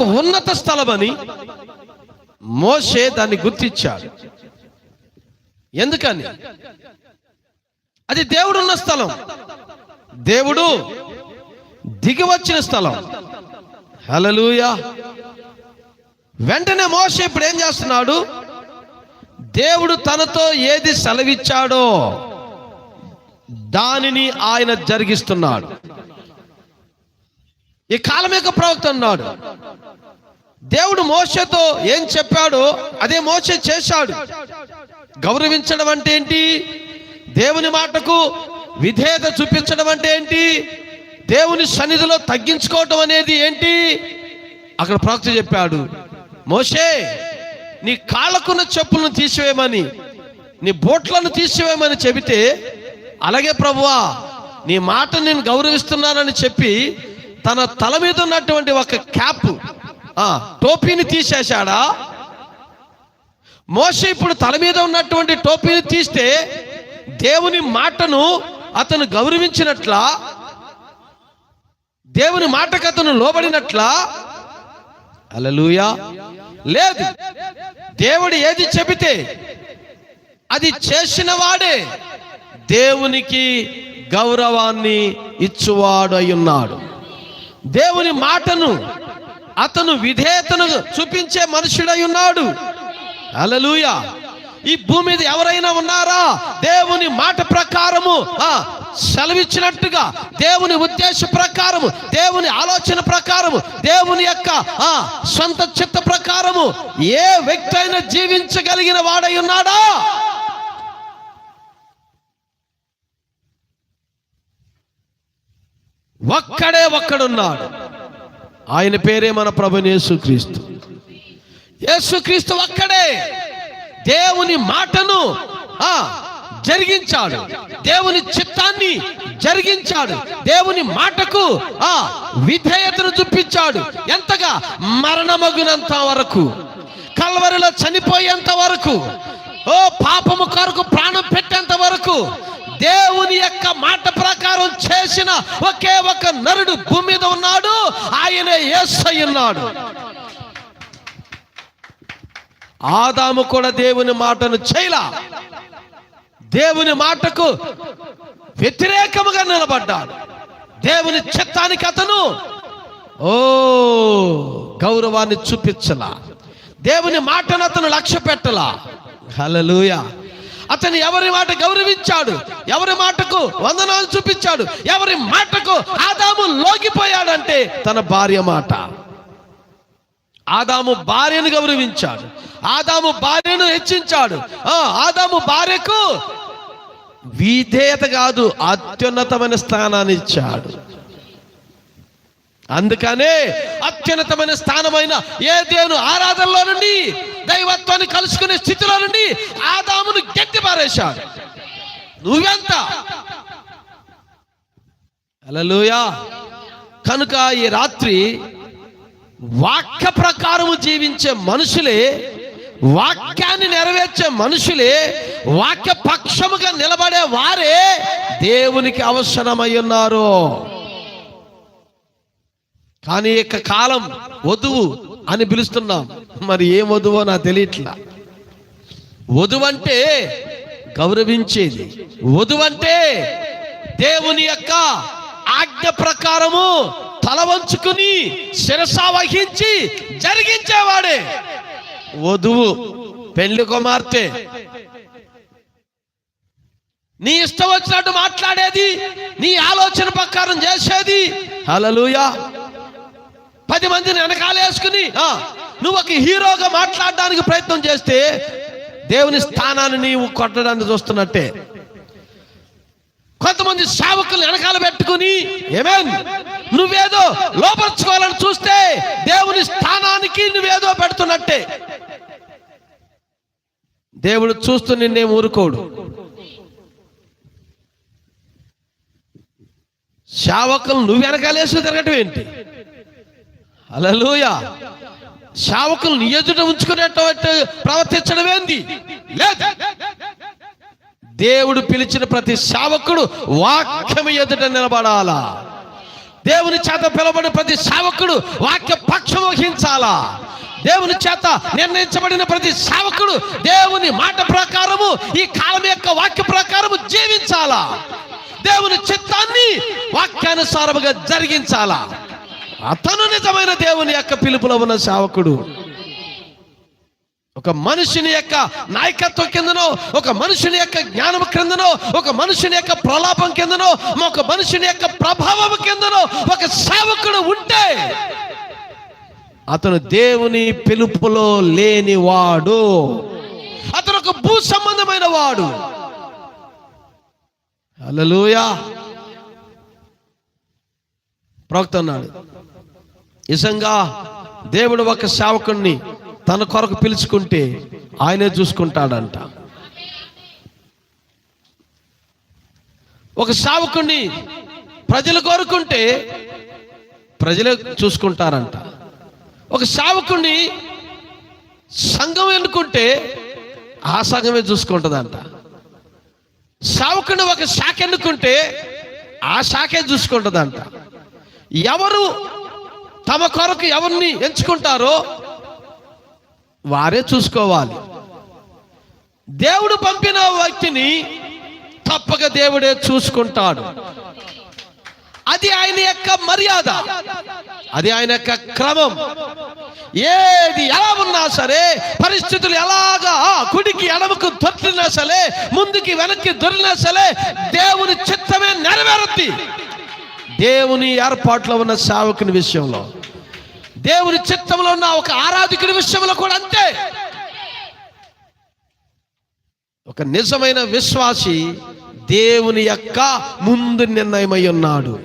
ఒక ఉన్నత స్థలమని మోషే దాన్ని గుర్తించాడు. ఎందుకని? అది దేవుడున్న స్థలం. దేవుడు దిగివచ్చిన స్థలం. హలలుయా వెంటనే మోస ఇప్పుడు ఏం చేస్తున్నాడు? దేవుడు తనతో ఏది సెలవిచ్చాడో దానిని ఆయన జరిగిస్తున్నాడు. ఈ కాలం యొక్క ప్రవక్త అన్నాడు దేవుడు మోసతో ఏం చెప్పాడో అదే మోస చేశాడు. గౌరవించడం అంటే ఏంటి? దేవుని మాటకు విధేయత చూపించడం అంటే ఏంటి? దేవుని సన్నిధిలో తగ్గించుకోవటం అనేది ఏంటి? అక్కడ ప్రవక్త చెప్పాడు మోషే నీ కాళ్ళకున్న చెప్పులను తీసివేయమని నీ బోట్లను తీసివేయమని చెబితే అలాగే ప్రభువా నీ మాట నేను గౌరవిస్తున్నానని చెప్పి తన తల మీద ఉన్నటువంటి ఒక క్యాప్ టోపీని తీసేశాడా? మోస ఇప్పుడు తల మీద ఉన్నటువంటి టోపీని తీస్తే దేవుని మాటను అతను గౌరవించినట్లా దేవుని మాటకు అతను లోబడినట్లా? అలలుయా లేదు దేవుడు ఏది చెబితే అది చేసిన వాడే దేవునికి గౌరవాన్ని ఇచ్చువాడు అయి ఉన్నాడు. దేవుని మాటను అతను విధేయతను చూపించే మనుషుడై ఉన్నాడు. అలలుయ ఈ భూమి మీద ఎవరైనా ఉన్నారా? దేవుని మాట ప్రకారము సెలవిచ్చినట్టుగా దేవుని ఉద్దేశ ప్రకారము దేవుని ఆలోచన ప్రకారము దేవుని యొక్క ఆ సొంత చిత్త ప్రకారము ఏ వ్యక్తి అయినా జీవించగలిగిన వాడై ఉన్నాడా? ఒక్కడే ఒక్కడున్నాడు. ఆయన పేరే మన ప్రభు యేసుక్రీస్తు. యేసుక్రీస్తు ఒక్కడే. దేవుని మాటను ఆ జరిగించాడు. దేవుని చిత్తాన్ని జరిగించాడు. దేవుని మాటకు ఆ విధేయతను చూపించాడు. ఎంతగా? మరణమగునంత వరకు. కల్వరిలో చనిపోయేంత వరకు. ఓ పాపము కొరకు ప్రాణం పెట్టేంత వరకు. దేవుని యొక్క మాట ప్రకారం చేసిన ఒకే ఒక నరుడు భూమి మీద ఉన్నాడు. ఆయనే యేసై ఉన్నాడు. ఆదాము కూడా దేవుని మాటను చేయలా. దేవుని మాటకు వ్యతిరేకముగా నిలబడ్డాడు. దేవుని చిత్తానికి అతను ఓ గౌరవాన్ని చూపించలా. దేవుని మాటను అతను లక్ష్య పెట్టలా హలలుయా అతను ఎవరి మాట గౌరవించాడు? ఎవరి మాటకు వందనాలు చూపించాడు? ఎవరి మాటకు ఆదాము లోకిపోయాడంటే తన భార్య మాట. ఆదాము భార్యను గౌరవించాడు. ఆదాము భార్యను హెచ్చించాడు. ఆ, ఆదాము భార్యకు విధేయత కాదు అత్యున్నతమైన స్థానాన్ని ఇచ్చాడు. అందుకనే అత్యున్నతమైన స్థానమైన ఏ దేవుని ఆరాధనలో నుండి దైవత్వాన్ని కలుసుకునే స్థితిలో నుండి ఆదామును గట్టి పారేశాడు. నువ్వెంత? అలలుయా కనుక ఈ రాత్రి వాక్య ప్రకారము జీవించే మనుషులే వాక్యాన్ని నెరవేర్చే మనుషులే వాక్య పక్షముగా నిలబడే వారే దేవునికి అవసరమై ఉన్నారు. కానీ యొక్క కాలం వధువు అని పిలుస్తున్నాం. మరి ఏ వధువో నాకు తెలియట్లా. వధువు అంటే గౌరవించేది. వధువు అంటే దేవుని యొక్క ఆజ్ఞ ప్రకారము తల వంచుకుని శిరస వహించి జరిగించేవాడే. వధువు పెళ్ళి కుమార్తె. నీ ఇష్టం వచ్చినట్టు మాట్లాడేది నీ ఆలోచన ప్రకారం చేసేది. హలలుయా పది మందిని వెనకాలేసుకుని నువ్వు ఒక హీరోగా మాట్లాడడానికి ప్రయత్నం చేస్తే దేవుని స్థానాన్ని నీవు కొట్టడానికి చూస్తున్నట్టే. కొంతమంది సేవకులు వెనకాల పెట్టుకుని ఏమేం? నువ్వేదో లోపరుచుకోవాలని చూస్తే దేవుని స్థానానికి నువ్వేదో పెడుతున్నట్టే. దేవుడు చూస్తూ నిన్నే ఊరుకోడు. సేవకులు నువ్వు వెనకాలేసి తిరగటం ఏంటి? అలలోయ సేవకులు నీ ఎదుట ఉంచుకునేటువంటి ప్రవర్తించడం ఏంది? లేదు. దేవుడు పిలిచిన ప్రతి సేవకుడు వాక్యం ఎదుట నిలబడాలా? దేవుని చేత పిలవబడిన ప్రతి సేవకుడు వాక్య పక్షం వహించాలా? దేవుని చేత నిర్ణయించబడిన ప్రతి సేవకుడు దేవుని మాట ప్రకారము ఈ కాలం యొక్క వాక్య ప్రకారము జీవించాలా? దేవుని చిత్తాన్ని వాక్యానుసారముగా జరిగించాలా? అతను నిజమైన దేవుని యొక్క పిలుపులో ఉన్న సేవకుడు ఒక మనిషిని యొక్క నాయకత్వం కిందనో ఒక మనుషుని యొక్క జ్ఞానం క్రిందనో ఒక మనుషుని యొక్క ప్రలాపం కిందనో ఒక మనుషుని యొక్క ప్రభావం కిందనో ఒక సేవకుడు ఉంటే అతను దేవుని పిలుపులో లేనివాడు. అతను ఒక భూ సంబంధమైన వాడు. అలలుయా ప్రవక్త అన్నాడు నిజంగా దేవుడు ఒక సేవకుణ్ణి తన కొరకు పిలుచుకుంటే ఆయనే చూసుకుంటాడంట. ఒక సేవకుణ్ణి ప్రజలు కోరుకుంటే ప్రజలే చూసుకుంటారంట. ఒక సేవకుణ్ణి సంఘం ఎన్నుకుంటే ఆ సంఘమే చూసుకుంటుందంట. సేవకుని ఒక శాఖ ఎన్నుకుంటే ఆ శాఖే చూసుకుంటుందంట. ఎవరు తమ కొరకు ఎవరిని ఎంచుకుంటారో వారే చూసుకోవాలి. దేవుడు పంపిన వ్యక్తిని తప్పక దేవుడే చూసుకుంటాడు. అది ఆయన యొక్క మర్యాద. అది ఆయన యొక్క క్రమం. ఏది ఎలా ఉన్నా సరే పరిస్థితులు ఎలాగా కుడికి ఎడమకు దొరికినా సరే ముందుకి వెనక్కి దొరికినా సరే దేవుని చిత్తమే నెరవేరుద్ది. దేవుని ఏర్పాట్లో ఉన్న సేవకుని విషయంలో. దేవుని చిత్తంలో ఉన్న ఒక ఆరాధకుని విషయంలో కూడా అంతే. ఒక నిజమైన విశ్వాసి దేవుని యొక్క ముందు నిర్ణయమై ఉన్నాడు.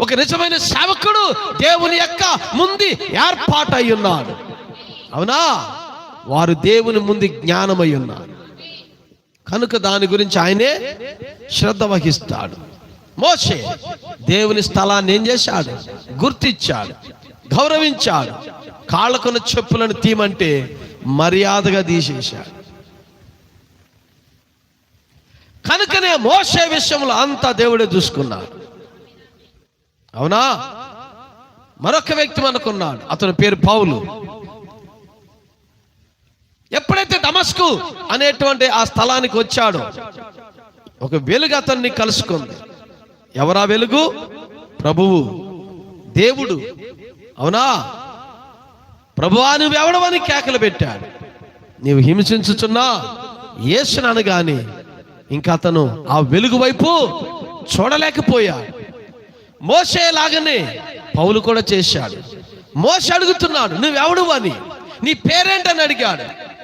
ఒక నిజమైన సేవకుడు దేవుని యొక్క ముందు ఏర్పాటై ఉన్నాడు. అవునా? వారు దేవుని ముందు జ్ఞానమై ఉన్నారు. కనుక దాని గురించి ఆయనే శ్రద్ధ వహిస్తాడు. మోషే దేవుని స్థలాన్ని ఏం చేశాడు? గుర్తించాడు. గౌరవించాడు. కాళ్ళకున్న చెప్పులను తీమంటే మర్యాదగా తీసేశాడు. కనుకనే మోసే విషయంలో అంతా దేవుడే చూసుకున్నాడు. అవునా? మరొక వ్యక్తి మనకున్నాడు. అతని పేరు పౌలు. ఎప్పుడైతే దమస్కు అనేటువంటి ఆ స్థలానికి వచ్చాడో ఒక వెలుగు అతన్ని కలుసుకుంది. ఎవరా వెలుగు? ప్రభువు. దేవుడు. అవునా? ప్రభువా నువ్వెవడవని కేకలు పెట్టాడు. నీవు హింసించుచున్నా? యేసునను గాని ఇంకా అతను ఆ వెలుగు వైపు చూడలేకపోయాడు. మోసేలాగానే పౌలు కూడా చేశాడు. మోస అడుగుతున్నాడు నువ్వెవడు అని నీ పేరేంటని అడిగాడు.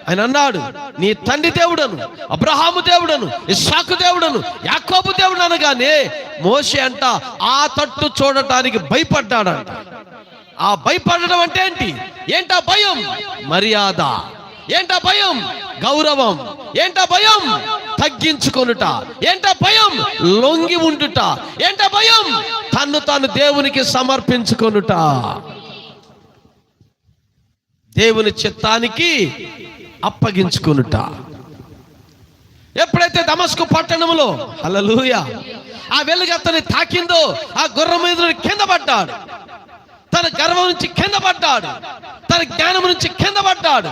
ఆయన అన్నాడు నీ తండ్రి దేవుడను అబ్రహాము దేవుడను ఇస్సాకు దేవుడను యాకోబు దేవుడు అనగానే మోసే అంట ఆ తట్టు చూడటానికి భయపడ్డాడంట. ఆ భయపడడం అంటే ఏంటి? ఏంటా భయం? మర్యాద. ఏంటా భయం? గౌరవం. ఏంటా భయం? తగ్గించుకొనుట. ఏంటా భయం? లొంగి ఉండుట. ఏంటా భయం? తన్ను తాను దేవునికి సమర్పించుకొనుట. దేవుని చిత్తానికి అప్పగించుకొనుట. ఎప్పుడైతే దమస్కు పట్టణంలో హల్లెలూయా ఆ వెలుగు అతని తాకిందో ఆ గుర్రం మీద కింద పడ్డాడు. తన గర్వం నుంచి కింద పడ్డాడు తన జ్ఞానం నుంచి కింద పడ్డాడు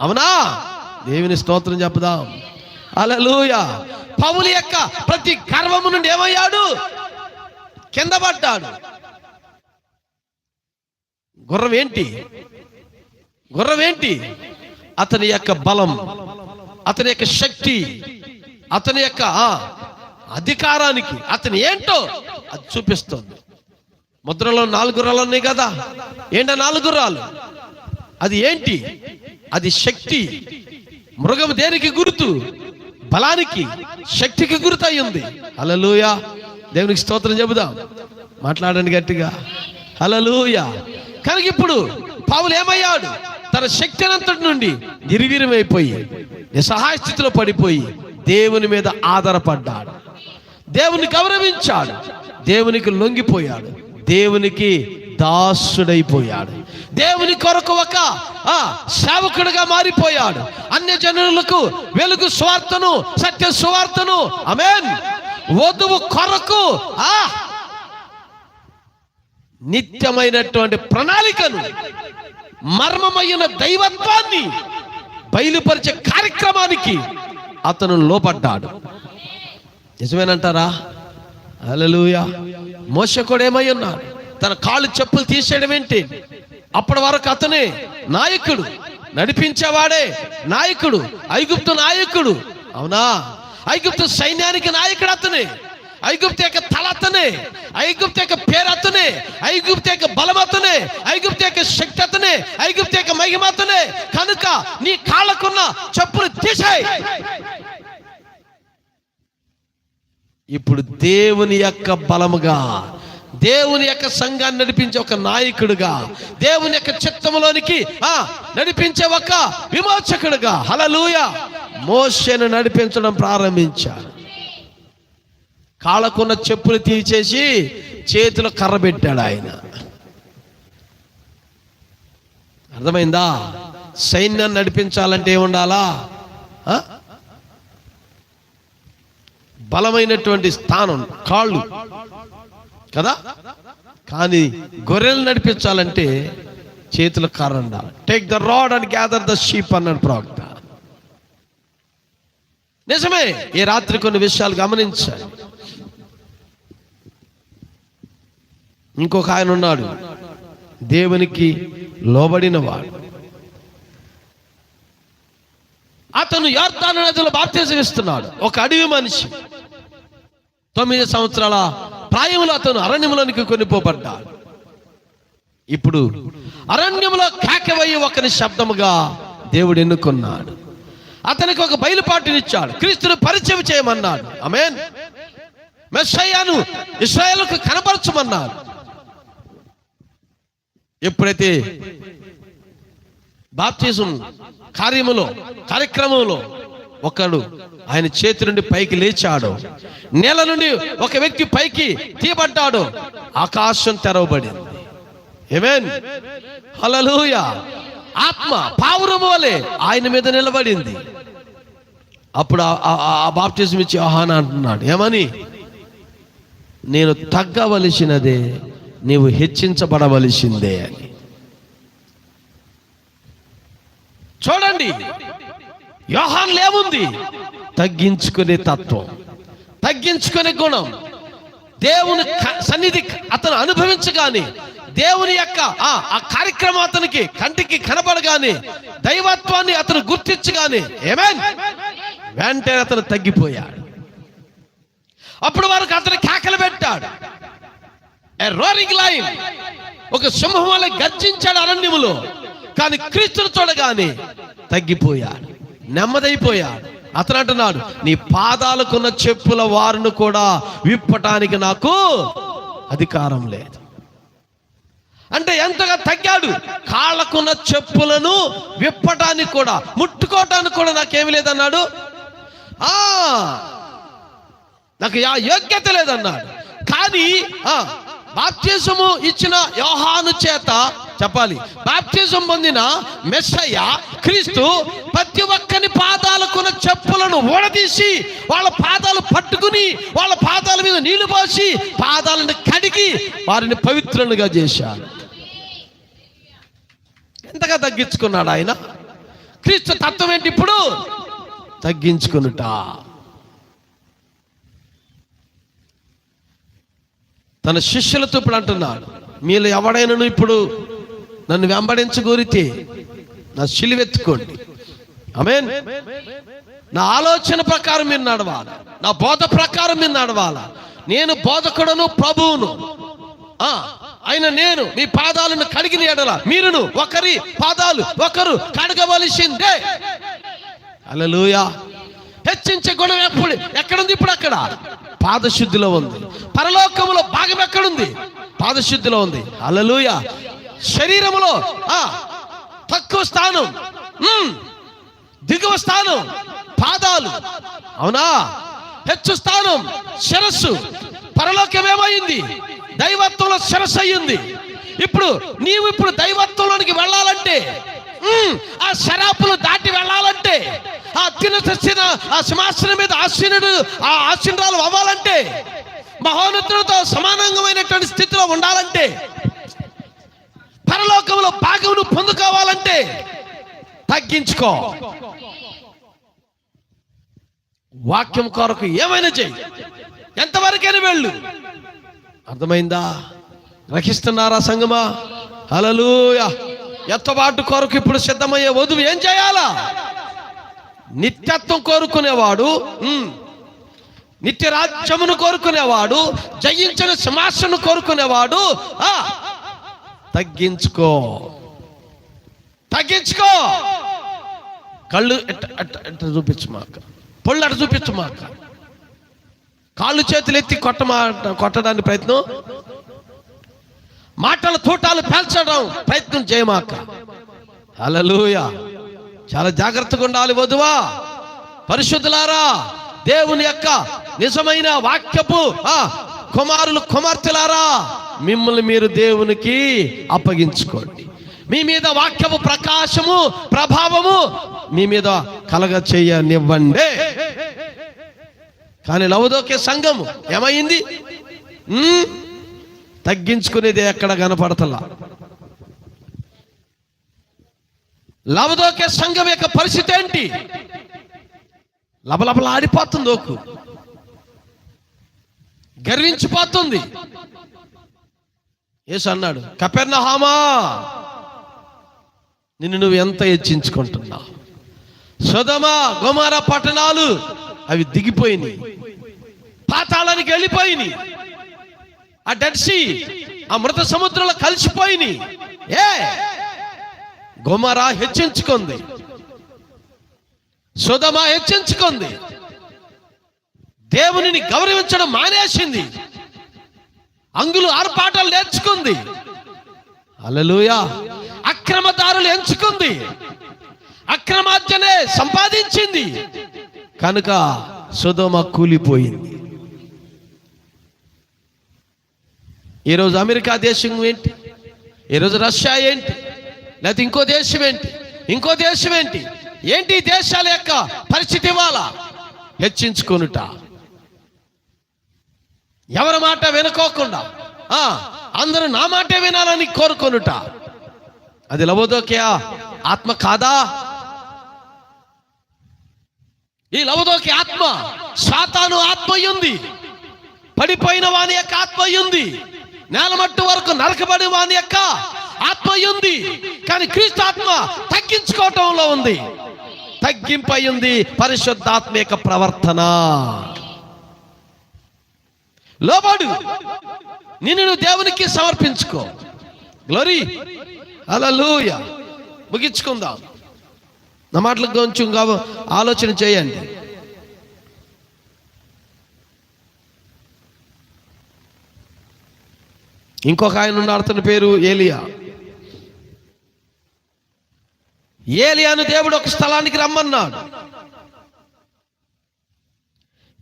అవునా? దేవుని స్తోత్రం చెప్పుదాం. హల్లెలూయా. పౌలు యొక్క ప్రతి గర్వము నుండి ఏమయ్యాడు? కింద పడ్డాడు గుర్రం ఏంటి? గుర్రం ఏంటి? అతని యొక్క బలం అతని యొక్క శక్తి అతని యొక్క అధికారానికి అతని ఏంటో అది చూపిస్తుంది. ముద్రలో నాలుగు రాళ్ళు ఉన్నాయి కదా. ఏంట నాలుగు రాళ్ళు? అది ఏంటి? అది శక్తి. మృగం దేనికి గుర్తు? బలానికి శక్తికి గుర్తు అయి ఉంది. హల్లెలూయ. దేవునికి స్తోత్రం చెబుదాం. మాట్లాడండి గట్టిగా. హల్లెలూయ. కనుక ఇప్పుడు పావులు ఏమయ్యాడు? తన శక్తి అంతటి నుండి నిర్వీర్యమైపోయి నిస్సహాయ స్థితిలో పడిపోయి దేవుని మీద ఆధారపడ్డాడు. దేవుని గౌరవించాడు. దేవునికి లొంగిపోయాడు. దేవునికి దాసుడైపోయాడు. దేవుని కొరకు ఒక ఆ, సేవకుడిగా మారిపోయాడు. అన్య జనులకు వెలుగు స్వార్థను సత్య స్వార్థను అమేన్ వధువు కొరకు ఆ నిత్యమైనటువంటి ప్రణాళికను మర్మమైన దైవత్వాన్ని బయలుపరిచే కార్యక్రమానికి అతను లోపడ్డాడు. నిజమేనంటారా? అలలుయా మోస కూడా ఏమై ఉన్నాడు? తన కాళ్ళు చెప్పులు తీసేయడం ఏంటి? అప్పటి వరకు అతనే నాయకుడు నడిపించేవాడే నాయకుడు ఐగుప్తు నాయకుడు. అవునా? ఐగుప్తు సైన్యానికి నాయకుడు అతనే. ఐగుప్తు యొక్క తల అతనే. ఐగుప్తు యొక్క పేరు అతనే. ఐగుప్తు యొక్క బలం అతనే. ఐగుప్తు యొక్క శక్తి అతనే. ఐగుప్తు యొక్క మహిమ అతనే. కనుక నీ కాళ్ళకున్న చెప్పులు తీసాయి. ఇప్పుడు దేవుని యొక్క బలముగా దేవుని యొక్క సంఘాన్ని నడిపించే ఒక నాయకుడుగా దేవుని యొక్క చిత్తములోనికి ఆ నడిపించే ఒక విమోచకుడుగా. హలలుయ మోషను నడిపించడం ప్రారంభించాడు. కాళ్ళకున్న చెప్పులు తీసేసి చేతిలో కర్ర పెట్టాడు ఆయన. అర్థమైందా? సైన్యాన్ని నడిపించాలంటే ఏముండాలా? బలమైనటువంటి స్థానం కాళ్ళు. కదా? కానీ గొర్రెలు నడిపించాలంటే చేతుల కర్ర take the rod and gather the sheep అన్నాడు ప్రవక్త నిజమే ఈ రాత్రి కొన్ని విషయాలు గమనించాలి. ఇంకొక ఆయన ఉన్నాడు. దేవునికి లోబడినవాడు. అతను యార్తాను నదిలో బాప్తీసం ఇస్తున్నాడు ఒక అడవి మనిషి. తొమ్మిది సంవత్సరాల ప్రాయంలో అతను అరణ్యంలోనికి కొనిపోబడ్డాడు. ఇప్పుడు అరణ్యంలో కేకవయ్యి ఒకని శబ్దముగా దేవుడు ఎన్నుకున్నాడు. అతనికి ఒక బయలుపాటునిచ్చాడు. క్రీస్తును పరిచయం చేయమన్నాడు. అమేన్ మెస్సయ్యాను ఇస్రాయల్కు కనపరచమన్నాడు ఎప్పుడైతే బాప్తిజం కార్యములో కార్యక్రమంలో ఒకడు ఆయన చేతి నుండి పైకి లేచాడు. నేల నుండి ఒక వ్యక్తి పైకి తీయబడ్డాడు. ఆకాశం తెరవబడింది. ఏమేన్ హలలుయ ఆత్మ పావురము వలె ఆయన మీద నిలబడింది. అప్పుడు ఆ- ఆ బాప్టిజం ఇచ్చి ఆహాన అంటున్నాడు ఏమని? నేను తగ్గవలసినదే నీవు హెచ్చించబడవలసిందే అని. చూడండి యోహాన్ లేముంది. తగ్గించుకునే తత్వం తగ్గించుకునే గుణం. దేవుని సన్నిధి అతను అనుభవించగానే దేవుని యొక్క ఆ ఆ కార్యక్రమం అతనికి కంటికి కనబడగానే దైవత్వాన్ని అతను గుర్తించగానే ఏమే వెంటనే అతను తగ్గిపోయాడు. అప్పుడు వరకు అతను కేకలు పెట్టాడు. రోరింగ్ లైన్ ఒక సింహం వల్ల గర్జించాడు అరణ్యములో. కానీ క్రీస్తును చూడగానే తగ్గిపోయాడు నెమ్మదైపోయాడు. అతను అంటున్నాడు నీ పాదాలకున్న చెప్పుల వారును కూడా విప్పటానికి నాకు అధికారం లేదు. అంటే ఎంతగా తగ్గాడు కాళ్ళకున్న చెప్పులను విప్పటానికి కూడా ముట్టుకోవటానికి కూడా నాకేమి లేదన్నాడు. ఆ నాకు యా యోగ్యత లేదన్నాడు. కానీ బాప్తిజము ఇచ్చిన యోహాను చేత చెప్పాలి. బాప్తిజం పొందిన మెస్సయ్య క్రీస్తు ప్రతి ఒక్కని పాదాలకున్న చెప్పులను ఊడదీసి వాళ్ళ పాదాలు పట్టుకుని వాళ్ళ పాదాల మీద నీళ్ళు పోసి పాదాలను కడిగి వారిని పవిత్రులుగా చేశాడు. ఎంతగా తగ్గించుకున్నాడు ఆయన? క్రీస్తు తత్వం ఏంటి ఇప్పుడు? తగ్గించుకునుట. తన శిష్యులతో ఇప్పుడు అంటున్నాడు మీలో ఎవడైనాను ఇప్పుడు నన్ను వెంబడించగోరితే నా సిలువెత్తుకోండి. అమేన్ నా ఆలోచన ప్రకారం మీరు నడవాలి నా బోధ ప్రకారం మీరు నడవాలా. నేను బోధకుడను ప్రభువును. ఆయన నేను మీ పాదాలను కడిగిన ఎడల మీరును ఒకరి పాదాలు ఒకరు కడగవలసిందే. అలలుయా హెచ్చించే గుణం ఎప్పుడు? ఎక్కడుంది ఇప్పుడు అక్కడ? పాదశుద్ధిలో ఉంది. పరలోకములో భాగం ఎక్కడుంది? పాదశుద్ధిలో ఉంది. అలలుయ శరీరములో ఆ తక్కువ స్థానం. దిగువ స్థానం. పాదాలు. అవునా? హెచ్చు స్థానం. శిరస్సు. పరలోకం ఏమైంది దైవత్వంలో శిరస్సు అయ్యింది. ఇప్పుడు నీవు ఇప్పుడు దైవత్వంలోనికి వెళ్ళాలంటే ఆ శరాపులు దాటి వెళ్ళాలంటే ఆ తెచ్చిన ఆ సింహాసనం మీద ఆశీనుడు ఆ ఆశీనురాలు అవ్వాలంటే మహోన్నతులతో సమానంగమైనటువంటి స్థితిలో ఉండాలంటే పరలోకంలో భాగమును పొందుకోవాలంటే తగ్గించుకో. వాక్యం కొరకు ఏమైనా చెయ్యి. ఎంతవరకైనా వెళ్ళు. అర్థమైందా? రక్షిస్తున్నారా సంగమా? హలలుయ ఎత్తబాటు కొరకు ఇప్పుడు సిద్ధమయ్యే వధువు ఏం చేయాలా? నిత్యత్వం కోరుకునేవాడు నిత్యరాజ్యమును కోరుకునేవాడు జయించిన సింహాసను కోరుకునేవాడు తగ్గించుకో. తగ్గించుకో. కళ్ళు ఎట్ట ఎట్ట ఎట్ట చూపించు మాక పొళ్ళు అట్ట చూపించు మాక కాళ్ళు చేతులు ఎత్తి కొట్టమా కొట్టడానికి ప్రయత్నం? మాటల తూటాలు పేల్చడం ప్రయత్నం చేయమాక? అలలుయా చాలా జాగ్రత్తగా ఉండాలి వధువా. పరిశుద్ధులారా దేవుని యొక్క నిజమైన వాక్యపు కుమారులు కుమార్తెలారా మిమ్మల్ని మీరు దేవునికి అప్పగించుకోండి. మీ మీద వాక్యపు ప్రకాశము ప్రభావము మీ మీద కలగ చేయనివ్వండి. కానీ లవదోకే సంఘము ఏమైంది? తగ్గించుకునేది ఎక్కడ కనపడతలా? లవదోకే సంఘం యొక్క పరిస్థితి ఏంటి? లబలబల ఆడిపోతుంది ఓకు. గర్వించిపోతుంది. యేసు అన్నాడు కపెర్నహామా నిన్ను నువ్వు ఎంత హెచ్చించుకుంటున్నావు? సుధమ గుమార పట్టణాలు అవి దిగిపోయినాయి. పాతాళానికి వెళ్ళిపోయినాయి. ఆ డెడ్ సీ ఆ మృత సముద్రంలో కలిసిపోయినాయి. ఏ గుమరా హెచ్చించుకుంది. సుధమ హెచ్చించుకుంది. దేవునిని గౌరవించడం మానేసింది. అంగులు ఆర్పాటాలు నేర్చుకుంది. అలలుయా అక్రమదారులు ఎంచుకుంది. అక్రమార్జనే సంపాదించింది. కనుక సుధమ కూలిపోయింది. ఈరోజు అమెరికా దేశం ఏంటి? ఈరోజు రష్యా ఏంటి? లేకపోతే ఇంకో దేశం ఏంటి? ఇంకో దేశం ఏంటి? ఏంటి దేశాల యొక్క పరిస్థితి ఇవాళ? హెచ్చించుకొనుట. ఎవరి మాట వినుకోకుండా ఆ, అందరూ నా మాటే వినాలని కోరుకొనుట. అది లవదోకయా? ఆత్మ కాదా? ఈ లవదోకి ఆత్మ సాతాను ఆత్మ ఉంది పడిపోయిన వాని యొక్క ఆత్మ ఉంది నేలమట్టు వరకు నరకబడి వాని యొక్క ఆత్మ ఉంది. కానీ క్రీస్తు ఆత్మ తగ్గించుకోవటంలో ఉంది. తగ్గింపై ఉంది. పరిశుద్ధాత్మ యొక్క ప్రవర్తన. లోబడు. నిన్ను నువ్వు దేవునికి సమర్పించుకో. గ్లోరీ అలలుయ ముగించుకుందాం. నా మాటలకు కొంచెం గా- ఆలోచన చేయండి. ఇంకొక ఆయన ఉన్నాడు అతని పేరు ఏలియా. ఏలియాను దేవుడు ఒక స్థలానికి రమ్మన్నాడు.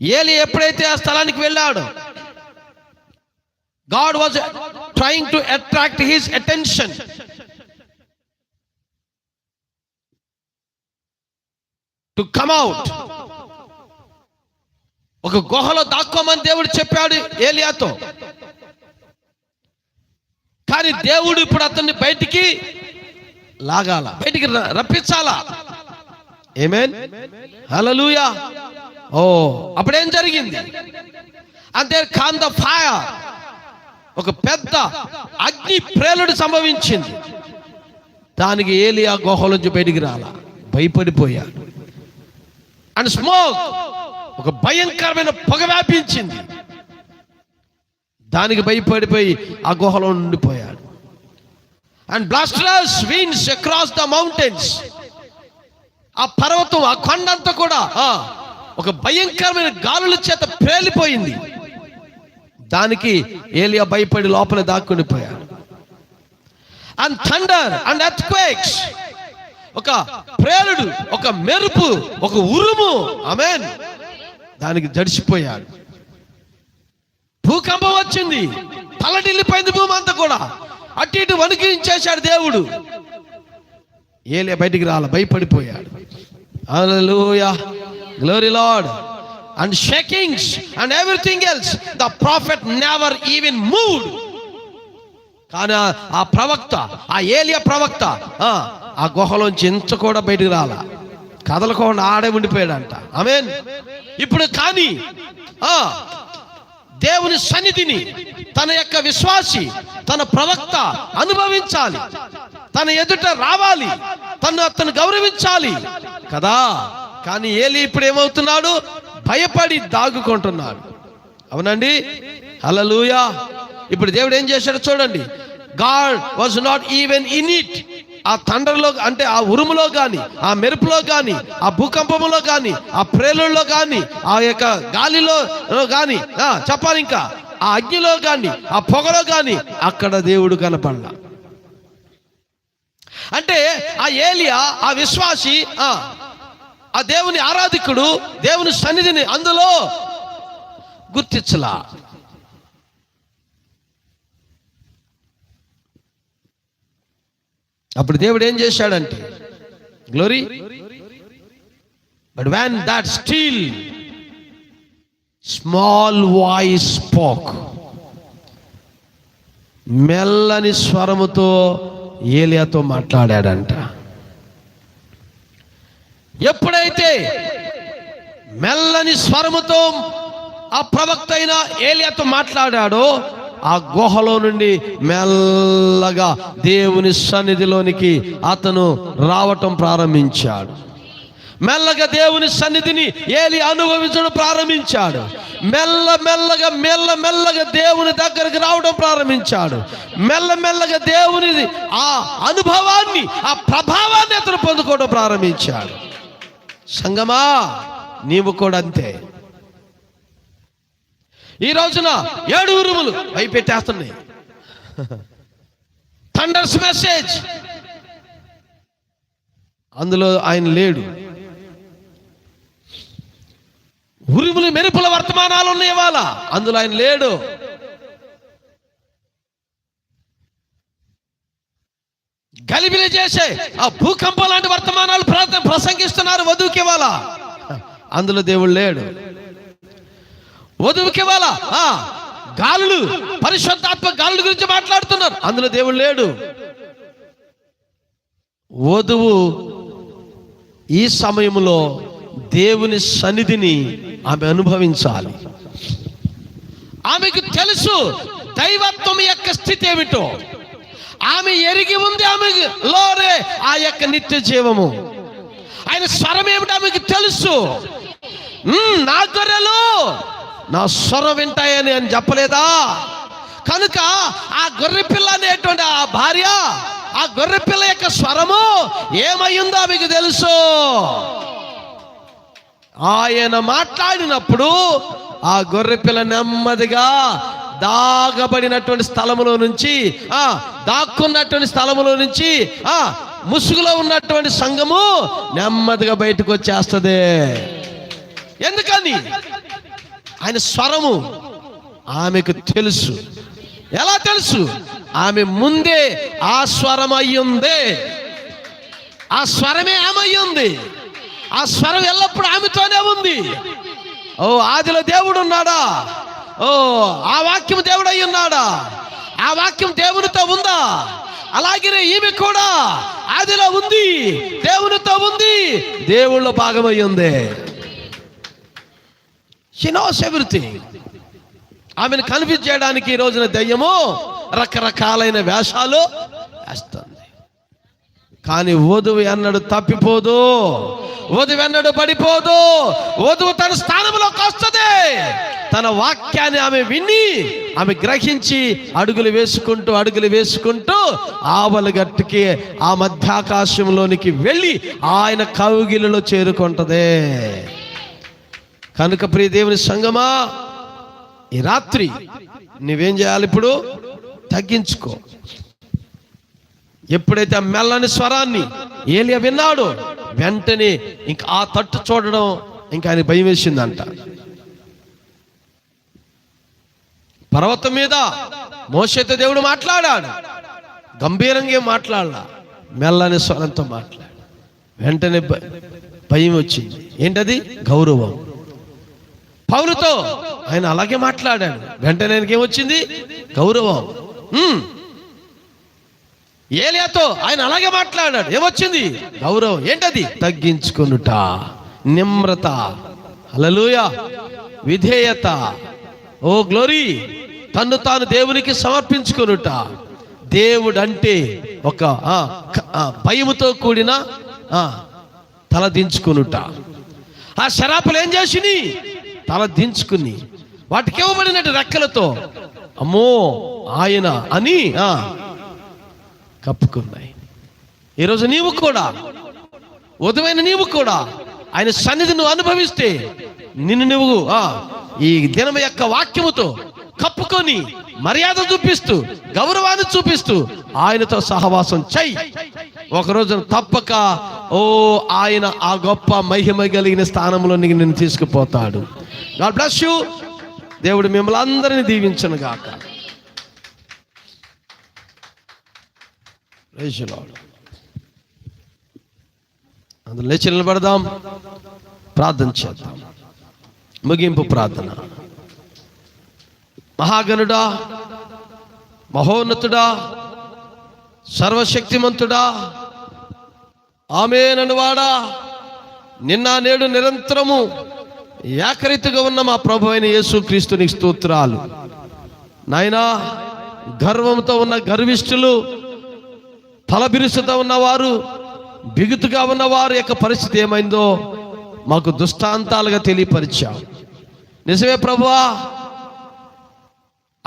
ఏలి ఎప్పుడైతే ఆ స్థలానికి వెళ్ళాడు God was trying to attract his attention. To come out ఒక గుహలో దాక్కోమని దేవుడు చెప్పాడు ఏలియాతో. కానీ దేవుడు ఇప్పుడు అతన్ని బయటికి లాగాల? బయటికి రప్పించాలా? ఏమేన్ హలలుయా ఓ అప్పుడేం జరిగింది? అంతే కాంద ద ఒక పెద్ద అగ్ని ప్రేలుడు సంభవించింది. దానికి ఏలియా గుహల బయటికి రాలా. భయపడిపోయాడు అండ్ స్మోక్ ఒక భయంకరమైన పొగ వ్యాపించింది. దానికి భయపడిపోయి ఆ గుహలో ఉండిపోయాడు. And blasters winds across the mountains ఆ పర్వతం ఆ కొండంతా కూడా ఆ, ఒక భయంకరమైన గాలుల చేత పేలిపోయింది. దానికి ఏలియా భయపడి లోపల దాక్కునిపోయాడు అండ్ థండర్ అండ్ ఎర్త్క్వేక్స్ ఒక ప్రేరుడు ఒక మెరుపు ఒక ఉరుము. అమెన్ దానికి జడిసిపోయాడు. భూకంపం వచ్చింది. తలడిల్లిపోయింది భూమి అంతా కూడా. అటు ఇటు వణికించేశాడు దేవుడు. ఏలే బయటికి రాల భయపడిపోయాడు. Hallelujah glory Lord and shakings and everything else the prophet never even moved కానీ ఆ- ప్రవక్త ఆ ఏలియా ప్రవక్త ఆ, గుహలోంచి ఇంత కూడా బయటికి రాల. కదలకుండా ఆడే ఉండిపోయాడంట. ఆమెన్ ఇప్పుడు కానీ దేవుని సన్నిధిని తన యొక్క విశ్వాసి తన ప్రవక్త అనుభవించాలి. తన ఎదుట రావాలి. తను అతను గౌరవించాలి. కదా? కానీ ఏలి ఇప్పుడు ఏమవుతున్నాడు? భయపడి దాగుకుంటున్నాడు. అవునండి? హల్లెలూయా. ఇప్పుడు దేవుడు ఏం చేశాడు చూడండి. God was not even in it. ఆ తండ్రిలో అంటే ఆ ఉరుములో కానీ ఆ మెరుపులో కానీ ఆ భూకంపములో కానీ ఆ ప్రేలుల్లో కానీ ఆ యొక్క గాలిలో కానీ చెప్పాలి ఇంకా. ఆ అగ్నిలో కానీ ఆ పొగలో కానీ అక్కడ దేవుడు కనపడ్డా అంటే ఆ ఏలియా ఆ విశ్వాసి ఆ ఆ దేవుని ఆరాధికుడు దేవుని సన్నిధిని అందులో గుర్తించలా. అప్పుడు దేవుడు ఏం చేశాడంటే glory but van that steel small voice spoke మెల్లని స్వరముతో ఏలియాతో మాట్లాడాడంట. ఎప్పుడైతే మెల్లని స్వరముతో ఆ ప్రవక్త అయిన ఏలియాతో మాట్లాడాడో ఆ గుహలో నుండి మెల్లగా దేవుని సన్నిధిలోనికి అతను రావటం ప్రారంభించాడు. మెల్లగా దేవుని సన్నిధిని ఏలి అనుభవించడం ప్రారంభించాడు. మెల్ల మెల్లగా మెల్ల మెల్లగా దేవుని దగ్గరికి రావడం ప్రారంభించాడు. మెల్ల మెల్లగా దేవుని ఆ అనుభవాన్ని ఆ ప్రభావాన్ని అతను పొందుకోవడం ప్రారంభించాడు. సంగమా నీవు కూడా అంతే. ఈ రోజున ఏడు ఉరుములు భయపెట్టేస్తున్నాయి. థండర్స్ మెసేజ్ అందులో ఆయన లేడు. ఉరుములు మెరుపుల వర్తమానాలు ఉన్నాయి ఇవాళ. అందులో ఆయన లేడు. గలిబిలి చేసే ఆ భూకంపం లాంటి వర్తమానాలు ప్ర- ప్రసంగిస్తున్నారు వధువుకి ఇవాళ. అందులో దేవుడు లేడు. వధువుకి ఇవ్వాలా ఆ గాలులు పరిశుద్ధాత్మ గాలుల గురించి మాట్లాడుతున్నారు. అందులో దేవుడు లేడు. వధువు ఈ సమయంలో దేవుని సన్నిధిని ఆమె అనుభవించాలి. ఆమెకు తెలుసు దైవత్వం యొక్క స్థితి ఏమిటో. ఆమె ఎరిగి ఉంది ఆమె లోరే ఆ యొక్క నిత్య జీవము. ఆయన స్వరం ఏమిటో ఆమెకు తెలుసు. నా గొర్రెలు నా స్వరం వింటాయని అని చెప్పలేదా? కనుక ఆ గొర్రె పిల్ల అనేటువంటి ఆ భార్య ఆ గొర్రె పిల్ల యొక్క స్వరము ఏమయ్యిందో మీకు తెలుసు. ఆయన మాట్లాడినప్పుడు ఆ గొర్రె పిల్ల నెమ్మదిగా దాగబడినటువంటి స్థలములో నుంచి ఆ దాక్కున్నటువంటి స్థలములో నుంచి ఆ ముసుగులో ఉన్నటువంటి సంఘము నెమ్మదిగా బయటకు వచ్చేస్తుంది. ఎందుకని? ఆయన స్వరము ఆమెకు తెలుసు. ఎలా తెలుసు? ఆమె ముందే ఆ స్వరం అయ్యింది. ఆ స్వరమే ఆమె అయ్యింది. ఆ స్వరం ఎల్లప్పుడూ ఆమెతోనే ఉంది. ఓ ఆదిలో దేవుడు ఉన్నాడా? ఓ ఆ వాక్యం దేవుడు అయి ఉన్నాడా? ఆ వాక్యం దేవునితో ఉందా? అలాగే ఈమె కూడా ఆదిలో ఉంది. దేవునితో ఉంది. దేవుళ్ళ భాగమై ఉంది. షీ నోస్ ఎవ్రీథింగ్ ఆమెను కన్ఫ్యూజ్ చేయడానికి ఈ రోజున దయ్యము రకరకాలైన వేషాలు వేస్తుంది. కానీ వధువు ఎన్నడు తప్పిపోదు. వధువు ఎన్నడు పడిపోదు. వధువు తన స్థానంలోకి వస్తుంది. తన వాక్యాన్ని ఆమె విని ఆమె గ్రహించి అడుగులు వేసుకుంటూ అడుగులు వేసుకుంటూ ఆవల గట్టుకి ఆ మధ్యాకాశంలోనికి వెళ్ళి ఆయన కౌగిలిలో చేరుకుంటదే. కనుక ప్రియ దేవుని సంగమా ఈ రాత్రి నువ్వేం చేయాలి ఇప్పుడు? తగ్గించుకో. ఎప్పుడైతే ఆ మెల్లని స్వరాన్ని ఏలియా విన్నాడో వెంటనే ఇంకా ఆ తట్టు చూడడం ఇంకా ఆయన భయం వేసిందంట. పర్వతం మీద మోసైతే దేవుడు మాట్లాడాడు. గంభీరంగా మాట్లాడాల? మెల్లని స్వరంతో మాట్లాడు. వెంటనే భయం వచ్చింది. ఏంటది? గౌరవం. పౌరుతో ఆయన అలాగే మాట్లాడాడు. వెంటనే ఏమొచ్చింది గౌరవం. ఏలియాతో ఆయన అలాగే మాట్లాడాడు. ఏమొచ్చింది గౌరవం. ఏంటది? తగ్గించుకునుట నిమ్రత. అలలుయ విధేయత. ఓ గ్లోరీ తన్ను తాను దేవునికి సమర్పించుకునుట. దేవుడు అంటే ఒక భయముతో కూడిన తలదించుకునుట తల దించుకొనుట. ఆ శరాపులు ఏం చేసినాయి? తల దించుకుని వాటికి ఇవ్వబడినట్టు రెక్కలతో అమ్మో ఆయన అని ఆ, కప్పుకున్నాయి. ఈరోజు నీవు కూడా ఉదయమైన నీవు కూడా ఆయన సన్నిధి నువ్వు అనుభవిస్తే నిన్ను నువ్వు ఆ, ఈ దినం యొక్క వాక్యముతో కప్పుకొని మర్యాద చూపిస్తూ గౌరవాన్ని చూపిస్తూ ఆయనతో సహవాసం చెయ్యి ఒక రోజున తప్పక ఓ ఆయన ఆ గొప్ప మహిమ కలిగిన స్థానంలో నిన్ను తీసుకుపోతాడు. గాడ్ బ్లెస్ యూ దేవుడు మిమ్మల్ని అందరినీ దీవించను గాక. అందులో లేచి నిలబడదాం. ప్రార్థన చేద్దాం. ముగింపు ప్రార్థన. మహాగణుడా మహోన్నతుడా సర్వశక్తిమంతుడా ఆమె ననువాడా నిన్న నేడు నిరంతరము ఏకరీతిగా ఉన్న మా ప్రభు అయిన యేసుక్రీస్తునికి స్తోత్రాలు. నాయనా గర్వంతో ఉన్న గర్విష్ఠులు తలబిరుసుతో ఉన్నవారు బిగుతుగా ఉన్నవారు యొక్క పరిస్థితి ఏమైందో మాకు దుష్టాంతాలుగా తెలియపరిచాం నిజమే ప్రభువా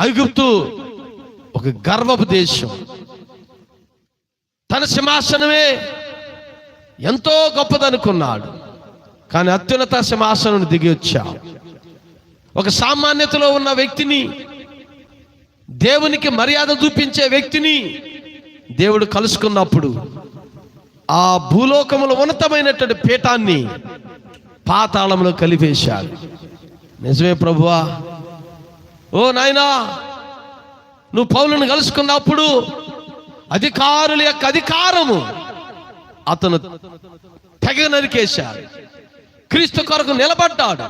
ఐగుప్తు ఒక గర్వపు దేశం. తన సింహాసనమే ఎంతో గొప్పదనుకున్నాడు. కానీ అత్యున్నత సింహాసనం దిగి వచ్చా. ఒక సామాన్యతలో ఉన్న వ్యక్తిని దేవునికి మర్యాద చూపించే వ్యక్తిని దేవుడు కలుసుకున్నప్పుడు ఆ భూలోకములో ఉన్నతమైనటువంటి పీఠాన్ని పాతాళంలో కలిపేశాడు. నిజమే ప్రభువా? ఓ నాయనా నువ్వు పౌలను కలుసుకున్నప్పుడు అధికారుల యొక్క అధికారము అతను తెగ నరికేశాడు. క్రీస్తు కొరకు నిలబడ్డాడు.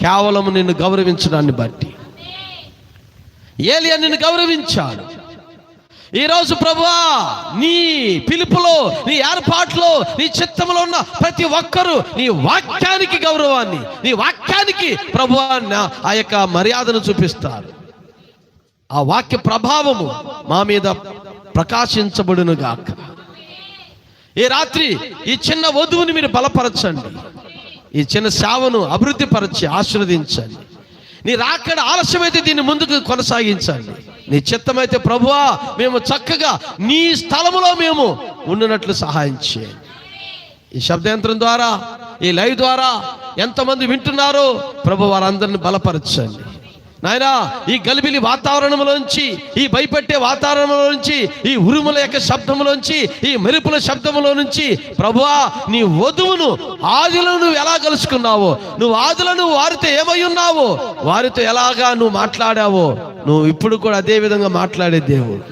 కేవలం నిన్ను గౌరవించడాన్ని బట్టి. ఏలియా నిన్ను గౌరవించాడు. ఈరోజు ప్రభువా నీ పిలుపులో నీ ఏర్పాట్లో నీ చిత్తంలో ఉన్న ప్రతి ఒక్కరూ నీ వాక్యానికి గౌరవాన్ని నీ వాక్యానికి ప్రభువా నా- ఆ యొక్క మర్యాదను చూపిస్తారు. ఆ వాక్య ప్రభావము మా మీద ప్రకాశించబడును గాక ఈ రాత్రి ఈ చిన్న వధువుని మీరు బలపరచండి. ఈ చిన్న సేవను అభివృద్ధి పరచి ఆశీర్వదించండి. నీ రాకడ ఆలస్యమైతే దీన్ని ముందుకు కొనసాగించండి. నీ చిత్తమైతే ప్రభువా మేము చక్కగా నీ స్థలములో మేము ఉండినట్లు సహాయం చేయండి. ఈ శబ్దయంత్రం ద్వారా ఈ లైవ్ ద్వారా ఎంతమంది వింటున్నారో ప్రభు వారందరిని బలపరచండి. నాయనా ఈ గలిబిలి వాతావరణంలోంచి ఈ భయపెట్టే వాతావరణంలోంచి ఈ ఉరుముల యొక్క శబ్దంలోంచి ఈ మెరుపుల శబ్దంలో నుంచి ప్రభువా నీ వధువును ఆదిలో నువ్వు ఎలా కలుసుకున్నావో నువ్వు ఆదిలో నువ్వు వారితో ఏమై ఉన్నావో వారితో ఎలాగా నువ్వు మాట్లాడావో నువ్వు ఇప్పుడు కూడా అదే విధంగా మాట్లాడే దేవుడు.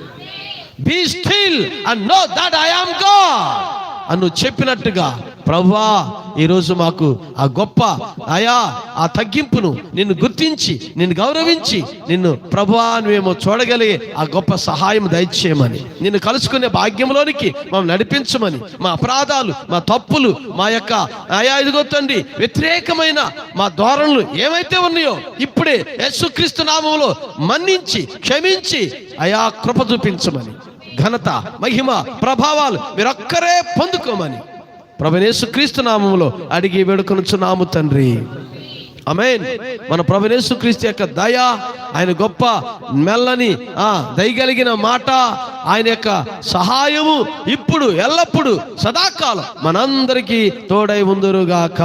Be still and know that I am God అని నువ్వు చెప్పినట్టుగా ప్రభువా ఈరోజు మాకు ఆ గొప్ప ఆయా ఆ తగ్గింపును నిన్ను గుర్తించి నిన్ను గౌరవించి నిన్ను ప్రభువా మేము చూడగలిగే ఆ గొప్ప సహాయం దయచేయమని. నిన్ను కలుసుకునే భాగ్యంలోనికి మేము నడిపించమని. మా అపరాధాలు మా తప్పులు మా యొక్క ఆయా ఇదిగొత్తండి వ్యతిరేకమైన మా ధోరణులు ఏమైతే ఉన్నాయో ఇప్పుడే యేసుక్రీస్తు నామంలో మన్నించి క్షమించి అయా కృప చూపించమని. ఘనత మహిమ ప్రభావాలు మీరొక్కరే పొందుకోమని. ప్రభునేసు క్రీస్తు నామములో అడిగి వేడుకొనుచున్నాము తండ్రి. అమేన్ మన ప్రభునేసు క్రీస్తు యొక్క దయ ఆయన గొప్ప మెల్లని ఆ దయగలిగిన మాట ఆయన యొక్క సహాయము ఇప్పుడు ఎల్లప్పుడు సదాకాలం మనందరికీ తోడై ఉందరుగాక.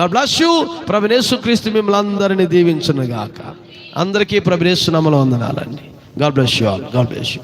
గాడ్ బ్లస్ యూ ప్రభనేసు క్రీస్తు మిమ్మల్ని అందరినీ దీవించునుగాక. అందరికీ ప్రభునేసు నమలు వందనాలండి. God bless you all God bless you